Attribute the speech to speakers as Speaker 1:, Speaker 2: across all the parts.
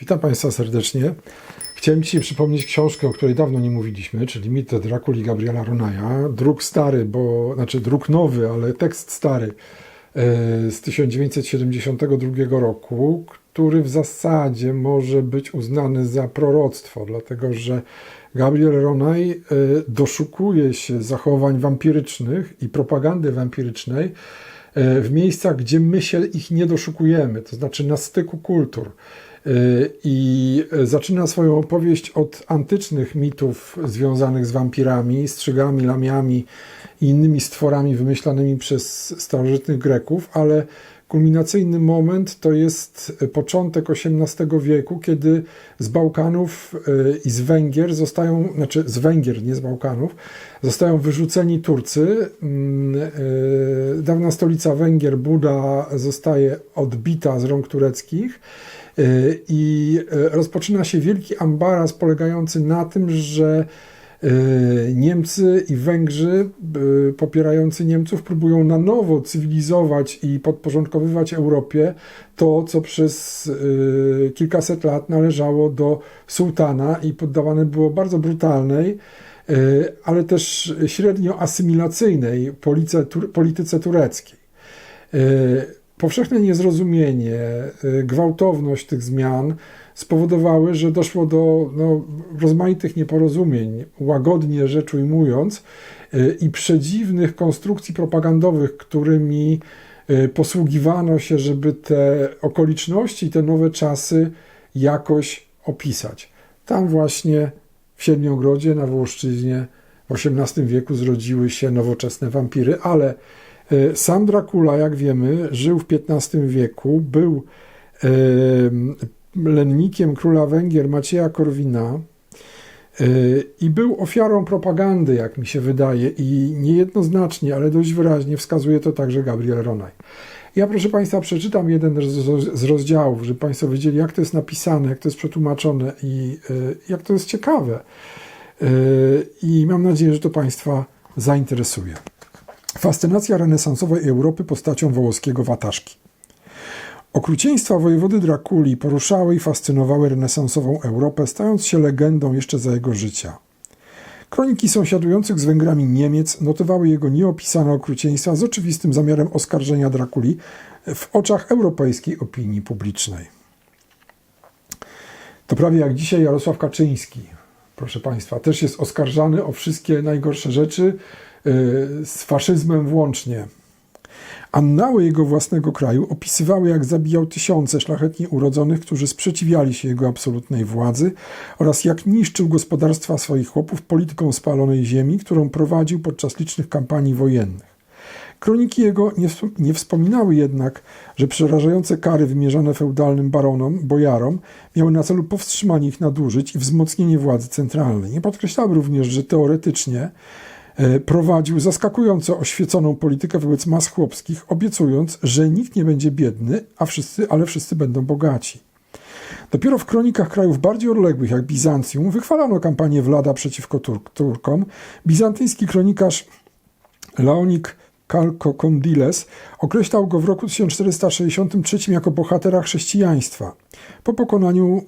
Speaker 1: Witam Państwa serdecznie. Chciałem Dzisiaj przypomnieć książkę, o której dawno nie mówiliśmy, czyli Mit Drakuli Gabriela Ronaja. Druk stary, bo, znaczy druk nowy, ale tekst stary e, z 1972 roku, który w zasadzie może być uznany za proroctwo, dlatego że Gabriel Ronay e, doszukuje się zachowań wampirycznych i propagandy wampirycznej e, w miejscach, gdzie my się ich nie doszukujemy, to znaczy na styku kultur. I zaczyna swoją opowieść od antycznych mitów związanych z wampirami, strzygami, lamiami i innymi stworami wymyślanymi przez starożytnych Greków, ale kulminacyjny moment to jest początek XVIII wieku, kiedy z Bałkanów i z Węgier zostają, znaczy z Węgier, nie z Bałkanów, zostają wyrzuceni Turcy. Dawna stolica Węgier, Buda, zostaje odbita z rąk tureckich. I rozpoczyna się wielki ambaraz polegający na tym, że Niemcy i Węgrzy popierający Niemców próbują na nowo cywilizować i podporządkowywać Europie to, co przez kilkaset lat należało do sułtana i poddawane było bardzo brutalnej, ale też średnio asymilacyjnej polityce tureckiej powszechne niezrozumienie, gwałtowność tych zmian spowodowały, że doszło do no, rozmaitych nieporozumień, łagodnie rzecz ujmując, i przedziwnych konstrukcji propagandowych, którymi posługiwano się, żeby te okoliczności, te nowe czasy jakoś opisać. Tam właśnie w Siedmiogrodzie na Wołoszczyźnie w XVIII wieku zrodziły się nowoczesne wampiry, ale sam Dracula, jak wiemy, żył w XV wieku, był lennikiem króla Węgier Macieja Korwina i był ofiarą propagandy, jak mi się wydaje, i niejednoznacznie, ale dość wyraźnie wskazuje to także Gabriel Ronay. Ja, proszę Państwa, przeczytam jeden z rozdziałów, żeby Państwo wiedzieli, jak to jest napisane, jak to jest przetłumaczone i jak to jest ciekawe. I mam nadzieję, że to Państwa zainteresuje. Fascynacja renesansowej Europy postacią wołoskiego Wataszki. Okrucieństwa wojewody Drakuli poruszały i fascynowały renesansową Europę, stając się legendą jeszcze za jego życia. Kroniki sąsiadujących z Węgrami Niemiec notowały jego nieopisane okrucieństwa z oczywistym zamiarem oskarżenia Drakuli w oczach europejskiej opinii publicznej. To prawie jak dzisiaj Jarosław Kaczyński, proszę Państwa, też jest oskarżany o wszystkie najgorsze rzeczy, z faszyzmem włącznie. Annały jego własnego kraju opisywały, jak zabijał tysiące szlachetnie urodzonych, którzy sprzeciwiali się jego absolutnej władzy oraz jak niszczył gospodarstwa swoich chłopów polityką spalonej ziemi, którą prowadził podczas licznych kampanii wojennych. Kroniki jego nie, nie wspominały jednak, że przerażające kary wymierzone feudalnym baronom, bojarom, miały na celu powstrzymanie ich nadużyć i wzmocnienie władzy centralnej. Nie podkreślały również, że teoretycznie prowadził zaskakująco oświeconą politykę wobec mas chłopskich, obiecując, że nikt nie będzie biedny, a wszyscy, ale wszyscy będą bogaci. Dopiero w kronikach krajów bardziej odległych, jak Bizancjum, wychwalano kampanię Wlada przeciwko Turk Turkom. Bizantyjski kronikarz Leonik Kalkokondiles określał go w roku 1463 jako bohatera chrześcijaństwa po pokonaniu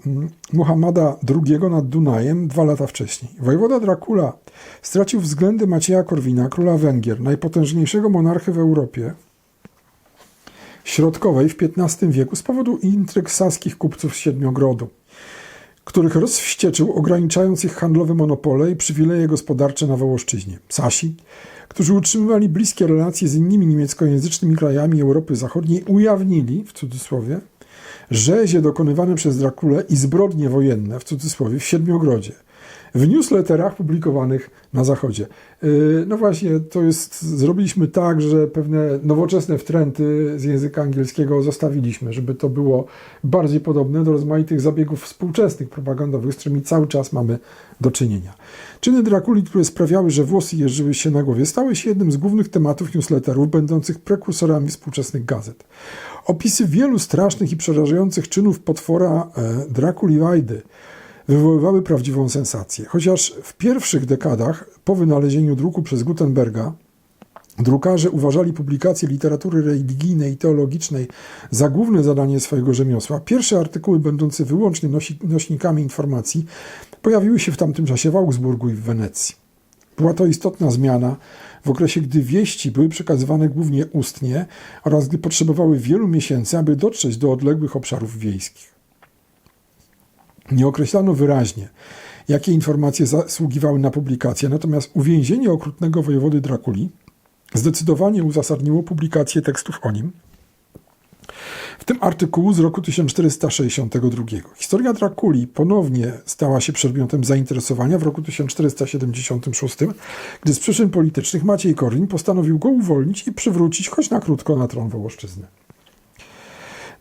Speaker 1: Muhammada II nad Dunajem dwa lata wcześniej. Wojewoda Dracula stracił względy Macieja Korwina, króla Węgier, najpotężniejszego monarchy w Europie Środkowej w XV wieku z powodu intryg saskich kupców z Siedmiogrodu, których rozwścieczył, ograniczając ich handlowe monopole i przywileje gospodarcze na Wołoszczyźnie. Sasi którzy utrzymywali bliskie relacje z innymi niemieckojęzycznymi krajami Europy Zachodniej, ujawnili, w cudzysłowie, rzezie dokonywane przez Drakulę i zbrodnie wojenne, w cudzysłowie, w Siedmiogrodzie, w newsletterach publikowanych na Zachodzie. Yy, no właśnie, to jest, zrobiliśmy tak, że pewne nowoczesne wtręty z języka angielskiego zostawiliśmy, żeby to było bardziej podobne do rozmaitych zabiegów współczesnych propagandowych, z którymi cały czas mamy do czynienia. Czyny Drakuli, które sprawiały, że włosy jeżyły się na głowie, stały się jednym z głównych tematów newsletterów, będących prekursorami współczesnych gazet. Opisy wielu strasznych i przerażających czynów potwora e, Drakuli Wajdy wywoływały prawdziwą sensację. Chociaż w pierwszych dekadach po wynalezieniu druku przez Gutenberga Drukarze uważali publikację literatury religijnej i teologicznej za główne zadanie swojego rzemiosła. Pierwsze artykuły, będące wyłącznie nosi, nośnikami informacji, pojawiły się w tamtym czasie w Augsburgu i w Wenecji. Była to istotna zmiana w okresie, gdy wieści były przekazywane głównie ustnie oraz gdy potrzebowały wielu miesięcy, aby dotrzeć do odległych obszarów wiejskich. Nie określano wyraźnie, jakie informacje zasługiwały na publikację, natomiast uwięzienie okrutnego wojewody Drakuli zdecydowanie uzasadniło publikację tekstów o nim, w tym artykułu z roku 1462. Historia Drakuli ponownie stała się przedmiotem zainteresowania w roku 1476, gdy z przyczyn politycznych Maciej Korwin postanowił go uwolnić i przywrócić choć na krótko na tron Wołoszczyzny.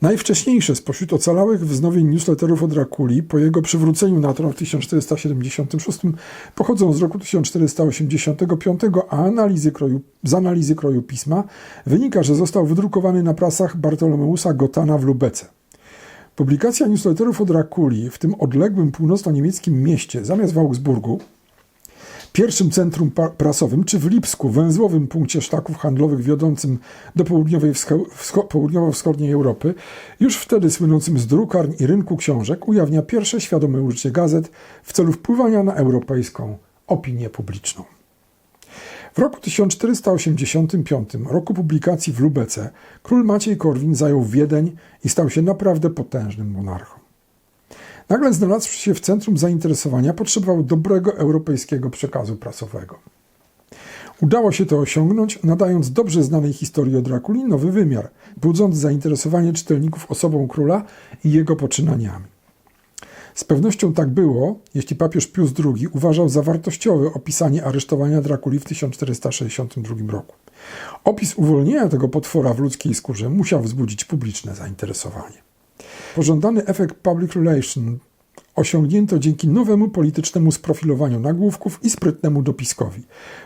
Speaker 1: Najwcześniejsze spośród ocalałych wznowień newsletterów o Drakuli po jego przywróceniu na tron w 1476 pochodzą z roku 1485, a analizy kroju, z analizy kroju pisma wynika, że został wydrukowany na prasach Bartolomeusa Gotana w Lubece. Publikacja newsletterów o Drakuli w tym odległym północno-niemieckim mieście zamiast w Augsburgu pierwszym centrum prasowym, czy w Lipsku, węzłowym punkcie szlaków handlowych wiodącym do południowej wscho południowo-wschodniej Europy, już wtedy słynącym z drukarń i rynku książek, ujawnia pierwsze świadome użycie gazet w celu wpływania na europejską opinię publiczną. W roku 1485, roku publikacji w Lubece, król Maciej Korwin zajął Wiedeń i stał się naprawdę potężnym monarchą. Nagle znalazł się w centrum zainteresowania, potrzebował dobrego europejskiego przekazu prasowego. Udało się to osiągnąć, nadając dobrze znanej historii o Drakuli nowy wymiar, budząc zainteresowanie czytelników osobą króla i jego poczynaniami. Z pewnością tak było, jeśli papież Pius II uważał za wartościowe opisanie aresztowania Drakuli w 1462 roku. Opis uwolnienia tego potwora w ludzkiej skórze musiał wzbudzić publiczne zainteresowanie. Pożądany efekt public relation osiągnięto dzięki nowemu politycznemu sprofilowaniu nagłówków i sprytnemu dopiskowi.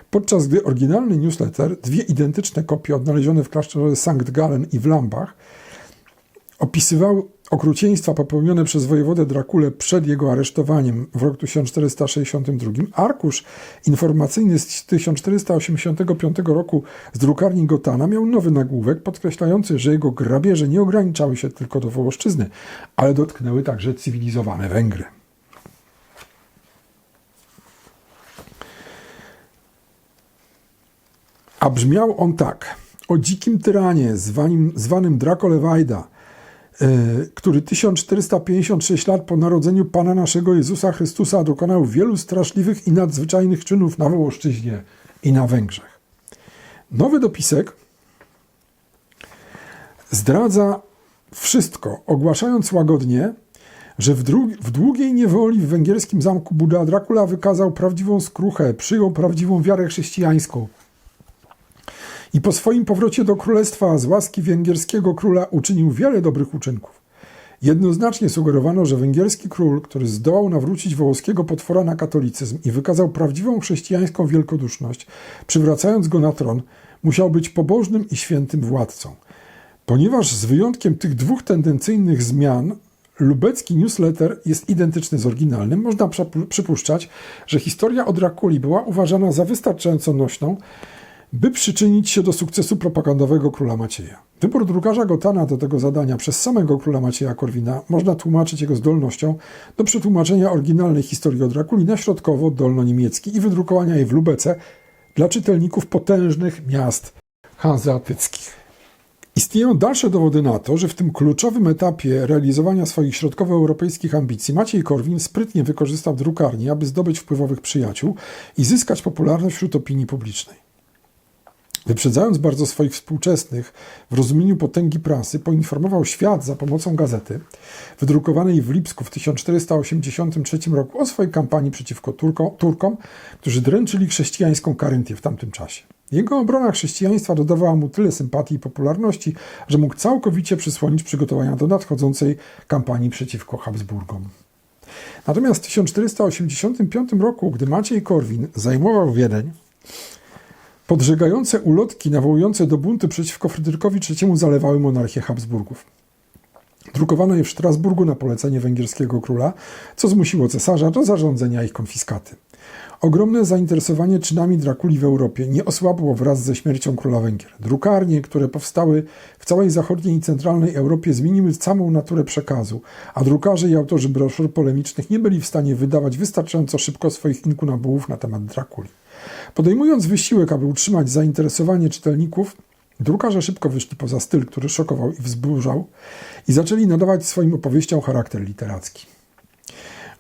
Speaker 1: Podczas gdy oryginalny newsletter, dwie identyczne kopie odnalezione w klasztorze St. Gallen i w Lambach, opisywały okrucieństwa popełnione przez wojewodę Drakule przed jego aresztowaniem w roku 1462, arkusz informacyjny z 1485 roku z drukarni Gotana miał nowy nagłówek podkreślający, że jego grabieże nie ograniczały się tylko do Wołoszczyzny, ale dotknęły także cywilizowane Węgry. A brzmiał on tak. O dzikim tyranie zwanym, zwanym Draco Lewajda, E, który 1456 lat po narodzeniu Pana naszego Jezusa Chrystusa dokonał wielu straszliwych i nadzwyczajnych czynów na Wołoszczyźnie i na Węgrzech. Nowy dopisek zdradza wszystko, ogłaszając łagodnie, że w, w, długiej niewoli w węgierskim zamku Buda Dracula wykazał prawdziwą skruchę, przyjął prawdziwą wiarę chrześcijańską i po swoim powrocie do królestwa z łaski węgierskiego króla uczynił wiele dobrych uczynków. Jednoznacznie sugerowano, że węgierski król, który zdołał nawrócić wołoskiego potwora na katolicyzm i wykazał prawdziwą chrześcijańską wielkoduszność, przywracając go na tron, musiał być pobożnym i świętym władcą. Ponieważ z wyjątkiem tych dwóch tendencyjnych zmian lubecki newsletter jest identyczny z oryginalnym, można przypuszczać, że historia o Drakuli była uważana za wystarczająco nośną, by przyczynić się do sukcesu propagandowego króla Macieja. Wybór drukarza Gotana do tego zadania przez samego króla Macieja Korwina można tłumaczyć jego zdolnością do przetłumaczenia oryginalnej historii o Drakuli na środkowo-dolno-niemiecki i wydrukowania jej w Lubece dla czytelników potężnych miast hanzeatyckich. Istnieją dalsze dowody na to, że w tym kluczowym etapie realizowania swoich środkowoeuropejskich ambicji Maciej Korwin sprytnie wykorzystał drukarnię, aby zdobyć wpływowych przyjaciół i zyskać popularność wśród opinii publicznej. Wyprzedzając bardzo swoich współczesnych w rozumieniu potęgi prasy, poinformował świat za pomocą gazety, wydrukowanej w Lipsku w 1483 roku, o swojej kampanii przeciwko Turkom, Turkom którzy dręczyli chrześcijańską Karynthię w tamtym czasie. Jego obrona chrześcijaństwa dodawała mu tyle sympatii i popularności, że mógł całkowicie przysłonić przygotowania do nadchodzącej kampanii przeciwko Habsburgom. Natomiast w 1485 roku, gdy Maciej Korwin zajmował Wiedeń, Podżegające ulotki nawołujące do buntu przeciwko Fryderykowi III zalewały monarchię Habsburgów. Drukowano je w Strasburgu na polecenie węgierskiego króla, co zmusiło cesarza do zarządzenia ich konfiskaty. Ogromne zainteresowanie czynami Drakuli w Europie nie osłabło wraz ze śmiercią króla Węgier. Drukarnie, które powstały w całej zachodniej i centralnej Europie, zmieniły samą naturę przekazu, a drukarze i autorzy broszur polemicznych nie byli w stanie wydawać wystarczająco szybko swoich inkunabułów na temat Drakuli. Podejmując wysiłek, aby utrzymać zainteresowanie czytelników, drukarze szybko wyszli poza styl, który szokował i wzburzał, i zaczęli nadawać swoim opowieściom charakter literacki.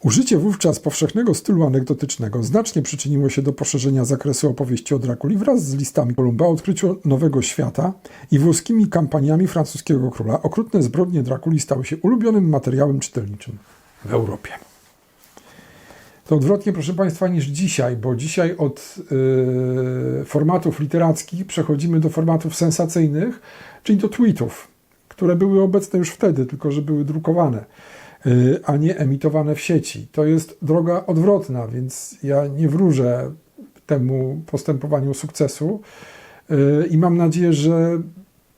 Speaker 1: Użycie wówczas powszechnego stylu anegdotycznego znacznie przyczyniło się do poszerzenia zakresu opowieści o Drakuli wraz z listami Kolumba, odkryciu nowego świata i włoskimi kampaniami francuskiego króla. Okrutne zbrodnie Drakuli stały się ulubionym materiałem czytelniczym w Europie. To odwrotnie, proszę Państwa, niż dzisiaj, bo dzisiaj od yy, formatów literackich przechodzimy do formatów sensacyjnych, czyli do tweetów, które były obecne już wtedy, tylko że były drukowane y, a nie emitowane w sieci. To jest droga odwrotna, więc ja nie wróżę temu postępowaniu sukcesu y, i mam nadzieję, że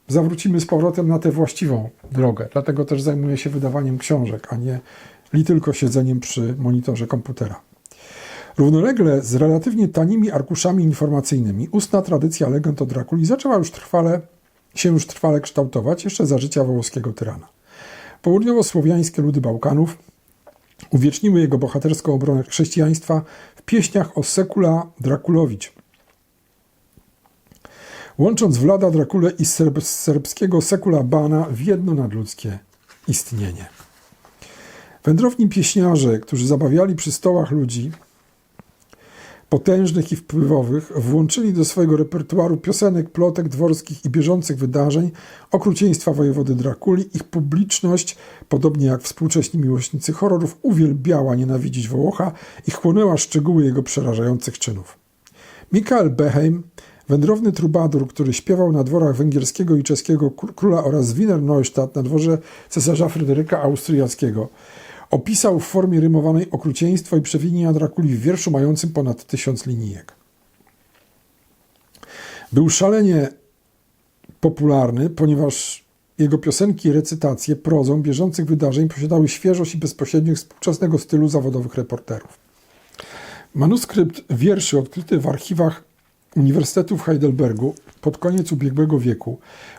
Speaker 1: zawrócimy z powrotem na tę właściwą drogę. Dlatego też zajmuję się wydawaniem książek, a nie li tylko siedzeniem przy monitorze komputera. Równolegle z relatywnie tanimi arkuszami informacyjnymi ustna tradycja legend o Drakuli zaczęła już trwale, się już trwale kształtować jeszcze za życia wołoskiego tyrana. Południowo-słowiańskie ludy Bałkanów uwieczniły jego bohaterską obronę chrześcijaństwa w pieśniach o Sekula Drakulowicz. Łącząc Wlada Drakulę i serb, serbskiego Sekula Bana w jedno nadludzkie istnienie. Wędrowni pieśniarze, którzy zabawiali przy stołach ludzi, potężnych i wpływowych, włączyli do swojego repertuaru piosenek, plotek dworskich i bieżących wydarzeń okrucieństwa wojewody Drakuli. Ich publiczność, podobnie jak współcześni miłośnicy horrorów, uwielbiała nienawidzić Wołocha i chłonęła szczegóły jego przerażających czynów. Mikael Beheim, wędrowny trubadur, który śpiewał na dworach węgierskiego i czeskiego króla oraz Wiener Neustadt na dworze cesarza Fryderyka Austriackiego, opisał w formie rymowanej okrucieństwo i przewinienia Drakuli w wierszu mającym ponad tysiąc linijek. Był szalenie popularny, ponieważ jego piosenki i recytacje prozą bieżących wydarzeń posiadały świeżość i bezpośredniość współczesnego stylu zawodowych reporterów. Manuskrypt wierszy odkryty w archiwach Uniwersytetu w Heidelbergu pod koniec ubiegłego wieku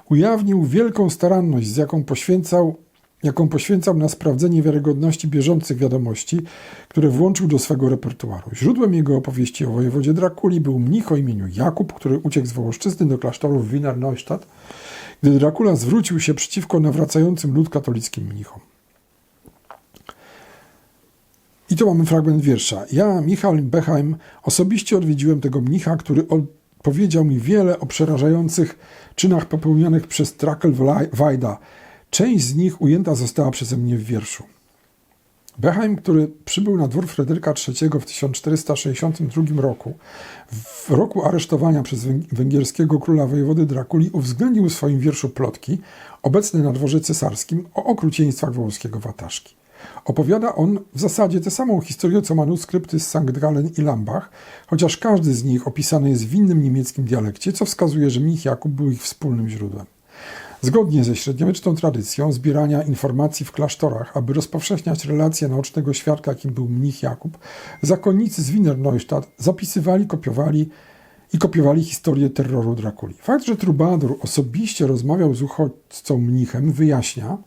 Speaker 1: ujawnił wielką staranność, z jaką poświęcał jaką poświęcał na sprawdzenie wiarygodności bieżących wiadomości, które włączył do swego repertuaru. Źródłem jego opowieści o wojewodzie Drakuli był mnich o imieniu Jakub, który uciekł z Wołoszczyzny do klasztoru w Wiener Neustadt, gdy Drakula zwrócił się przeciwko nawracającym lud katolickim mnichom. I tu mamy fragment wiersza. Ja, Michał Beheim, osobiście odwiedziłem tego mnicha, który powiedział mi wiele o przerażających czynach popełnionych przez Trakel Wajda, Część z nich ujęta została przeze mnie w wierszu. Beheim, który przybył na dwór Fryderyka III w 1462 roku, w roku aresztowania przez węgierskiego króla wojewody Drakuli, uwzględnił w swoim wierszu plotki, obecne na dworze cesarskim, o okrucieństwach wołoskiego Wataszki. Opowiada on w zasadzie tę samą historię co manuskrypty z St. Gallen i Lambach, chociaż każdy z nich opisany jest w innym niemieckim dialekcie, co wskazuje, że mnich Jakub był ich wspólnym źródłem. Zgodnie ze średniowieczną tradycją zbierania informacji w klasztorach, aby rozpowszechniać relacje naocznego świadka, jakim był mnich Jakub, zakonnicy z Wiener Neustadt zapisywali, kopiowali i kopiowali historię terroru Drakuli. Fakt, że Trubadur osobiście rozmawiał z uchodźcą mnichem, wyjaśnia,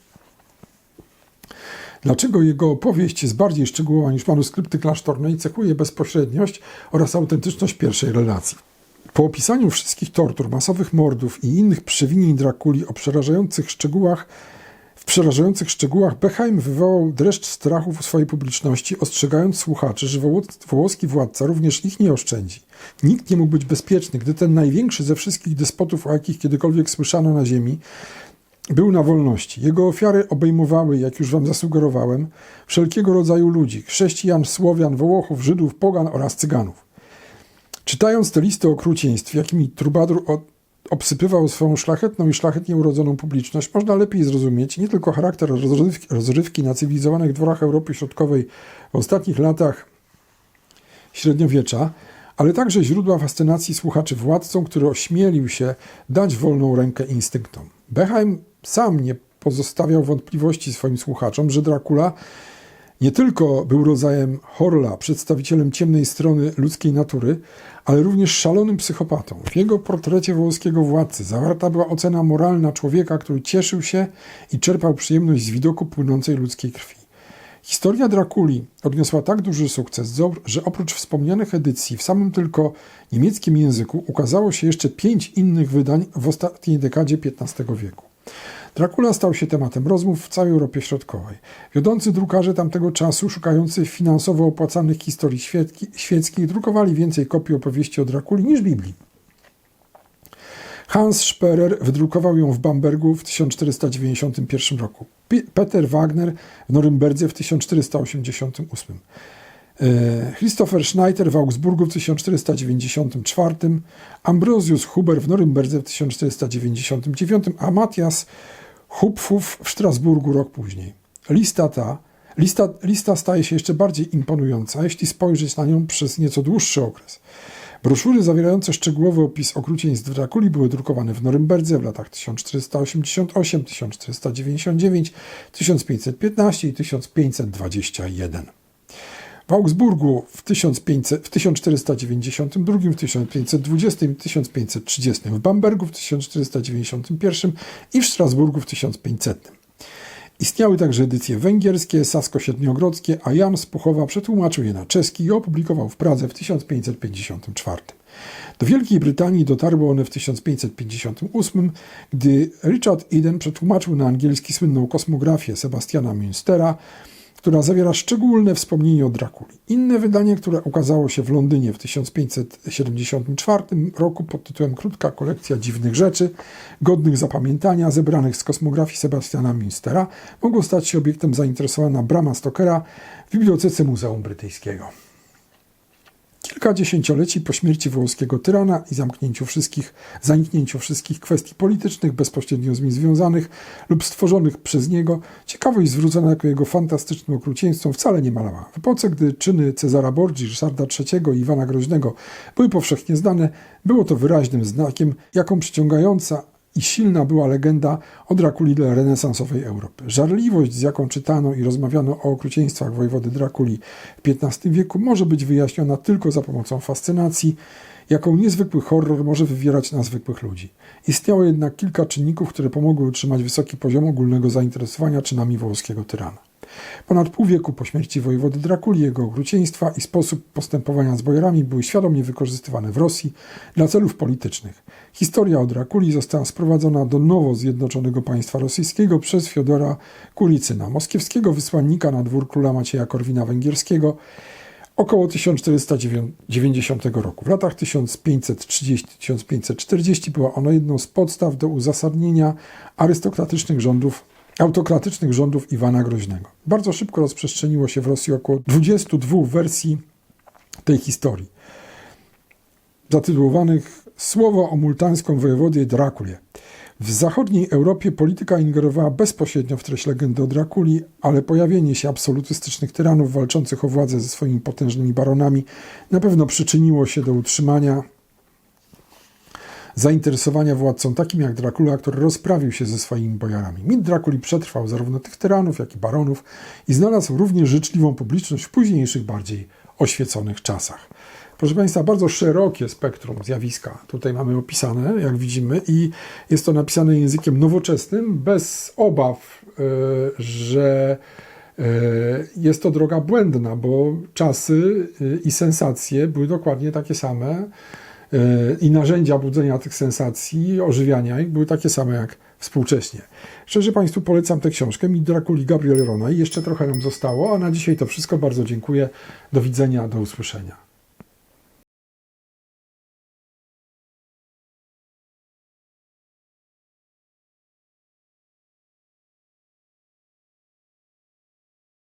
Speaker 1: Dlaczego jego opowieść jest bardziej szczegółowa niż manuskrypty klasztorne i cechuje bezpośredniość oraz autentyczność pierwszej relacji. Po opisaniu wszystkich tortur, masowych mordów i innych przewinień Drakuli o przerażających szczegółach, w przerażających szczegółach Beheim wywołał dreszcz strachu w swojej publiczności, ostrzegając słuchaczy, że wołoski władca również ich nie oszczędzi. Nikt nie mógł być bezpieczny, gdy ten największy ze wszystkich despotów, o jakich kiedykolwiek słyszano na ziemi, był na wolności. Jego ofiary obejmowały, jak już wam zasugerowałem, wszelkiego rodzaju ludzi: chrześcijan, Słowian, Wołochów, Żydów, Pogan oraz Cyganów. Czytając te listy okrucieństw, jakimi Trubadur obsypywał swoją szlachetną i szlachetnie urodzoną publiczność, można lepiej zrozumieć nie tylko charakter rozrywki, na cywilizowanych dworach Europy Środkowej w ostatnich latach średniowiecza, ale także źródła fascynacji słuchaczy władcą, który ośmielił się dać wolną rękę instynktom. Beheim sam nie pozostawiał wątpliwości swoim słuchaczom, że Dracula Nie tylko był rodzajem Horla, przedstawicielem ciemnej strony ludzkiej natury, ale również szalonym psychopatą. W jego portrecie włoskiego władcy zawarta była ocena moralna człowieka, który cieszył się i czerpał przyjemność z widoku płynącej ludzkiej krwi. Historia Drakuli odniosła tak duży sukces, że oprócz wspomnianych edycji w samym tylko niemieckim języku ukazało się jeszcze pięć innych wydań w ostatniej dekadzie XV wieku. Dracula stał się tematem rozmów w całej Europie Środkowej. Wiodący drukarze tamtego czasu, szukający finansowo opłacanych historii świeckich, drukowali więcej kopii opowieści o Drakuli niż Biblii. Hans Sperer wydrukował ją w Bambergu w 1491 roku. Peter Wagner w Norymberdze w 1488. E, Christopher Schneider w Augsburgu w 1494, Ambrosius Huber w Norymberdze w 1499, a Matthias Hupfów w Strasburgu rok później. Lista ta lista, lista staje się jeszcze bardziej imponująca, jeśli spojrzeć na nią przez nieco dłuższy okres. Broszury zawierające szczegółowy opis okrucieństw Drakuli były drukowane w Norymberdze w latach 1488, 1499, 1515 i 1521. W Augsburgu w, 1500, w 1492, w 1520 i 1530, w Bambergu w 1491 i w Strasburgu w 1500. Istniały także edycje węgierskie, sasko-siedmiogrodzkie, a Jan Spuchowa przetłumaczył je na czeski i opublikował w Pradze w 1554. Do Wielkiej Brytanii dotarły one w 1558, gdy Richard Eden przetłumaczył na angielski słynną kosmografię Sebastiana Münstera, która zawiera szczególne wspomnienie o Drakuli. Inne wydanie, które ukazało się w Londynie w 1574 roku pod tytułem Krótka kolekcja dziwnych rzeczy, godnych zapamiętania, zebranych z kosmografii Sebastiana Münstera, mogło stać się obiektem zainteresowania Brama Stokera w Bibliotece Muzeum Brytyjskiego. Kilka dziesięcioleci po śmierci włoskiego tyrana i zamknięciu wszystkich, zaniknięciu wszystkich kwestii politycznych bezpośrednio z nim związanych lub stworzonych przez niego, ciekawość zwrócona jako jego fantastycznym okrucieństwom wcale nie malała. W epoce, gdy czyny Cezara Borgi, Ryszarda III i Iwana Groźnego były powszechnie znane, było to wyraźnym znakiem, jaką przyciągająca i silna była legenda o Drakuli dla renesansowej Europy. Żarliwość, z jaką czytano i rozmawiano o okrucieństwach wojewody Drakuli w XV wieku, może być wyjaśniona tylko za pomocą fascynacji, jaką niezwykły horror może wywierać na zwykłych ludzi. Istniało jednak kilka czynników, które pomogły utrzymać wysoki poziom ogólnego zainteresowania czynami włoskiego tyrana. Ponad pół wieku po śmierci wojewody Drakuli jego okrucieństwa i sposób postępowania z bojarami były świadomie wykorzystywane w Rosji dla celów politycznych. Historia o Drakuli została sprowadzona do nowo zjednoczonego państwa rosyjskiego przez Fiodora Kulicyna, moskiewskiego wysłannika na dwór króla Macieja Korwina Węgierskiego, około 1490 roku. W latach 1530-1540 była ona jedną z podstaw do uzasadnienia arystokratycznych rządów autokratycznych rządów Iwana Groźnego. Bardzo szybko rozprzestrzeniło się w Rosji około 22 wersji tej historii, zatytułowanych Słowo o multańską wojewodzie Drakulie. W zachodniej Europie polityka ingerowała bezpośrednio w treść legendy o Drakuli, ale pojawienie się absolutystycznych tyranów walczących o władzę ze swoimi potężnymi baronami na pewno przyczyniło się do utrzymania zainteresowania władcą takim jak Dracula, który rozprawił się ze swoimi bojarami. Mit Drakuli przetrwał zarówno tych tyranów, jak i baronów i znalazł również życzliwą publiczność w późniejszych, bardziej oświeconych czasach. Proszę Państwa, bardzo szerokie spektrum zjawiska tutaj mamy opisane, jak widzimy, i jest to napisane językiem nowoczesnym, bez obaw, e, że e, jest to droga błędna, bo czasy e, i sensacje były dokładnie takie same i narzędzia budzenia tych sensacji, ożywiania ich były takie same jak współcześnie. Szczerze Państwu polecam tę książkę Mi Drakuli Gabriel Rona i jeszcze trochę nam zostało, a na dzisiaj to wszystko. Bardzo dziękuję. Do widzenia, do usłyszenia.